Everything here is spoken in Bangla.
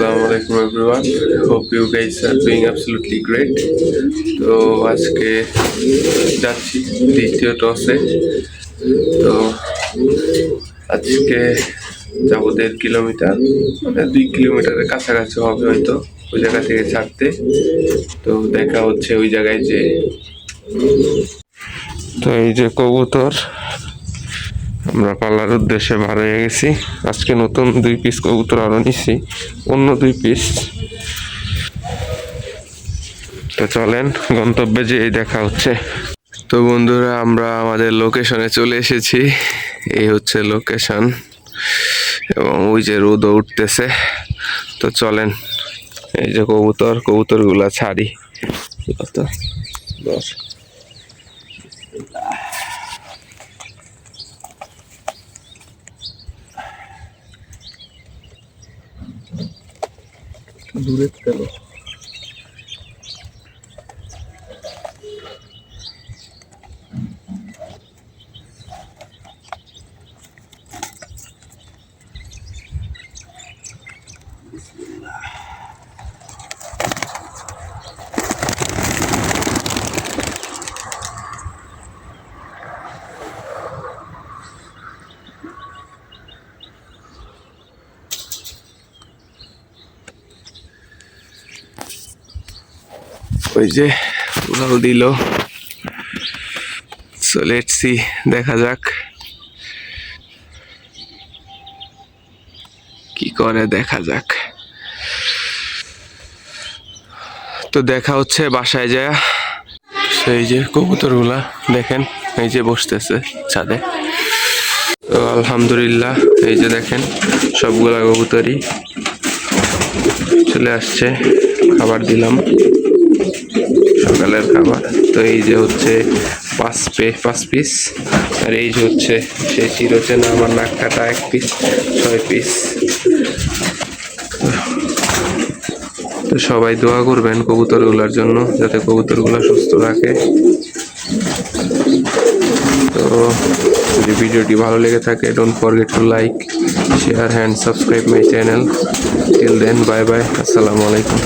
Assalamu alaikum everyone. Hope you guys are doing absolutely great. তো আজকে যাচ্ছি দ্বিতীয় টসে তো আজকে যাব দেড় কিলোমিটার মানে দুই কিলোমিটারের কাছাকাছি হবে হয়তো, ওই জায়গা থেকে ছাড়তে তো দেখা হচ্ছে ওই জায়গায় যে তো এই যে কবুতর আমরা পালার উদ্দেশ্যে বার হয়ে গেছি। আজকে নতুন দুই পিস কবুতর আরও নিছি, অন্য দুই পিস তো চলেন, গন্তব্যে যে দেখা হচ্ছে। তো বন্ধুরা, আমরা আমাদের লোকেশনে চলে এসেছি। এই হচ্ছে লোকেশন এবং ওই যে রোদ উঠতেছে। তো চলেন, এই যে কবুতর, কবুতরগুলা ছাড়ি। তো বস দূরে কেন ওই যে উড়াল দিল। সো লেটস দেখা যাক। কি করে দেখা যাক। তো দেখা হচ্ছে বাসায় যায়। সেই যে কবুতরগুলা, দেখেন, এই যে বসতেছে ছাদে। তো আলহামদুলিল্লাহ, এই যে দেখেন, সবগুলা কবুতরই চলে আসছে। খাবার দিলাম। সকালের খাবার। তো এই যে হচ্ছে পাঁচ পে, পাঁচ পিস আর এই যে হচ্ছে সে চিরচেনা আমার নাক কাটা এক পিস ছয় পিস তো সবাই দোয়া করবেন কবুতরগুলোর জন্য, যাতে কবুতরগুলো সুস্থ রাখে তো যদি ভিডিওটি ভালো লেগে থাকে don't forget to like share and subscribe my channel till then bye bye আসসালামু আলাইকুম।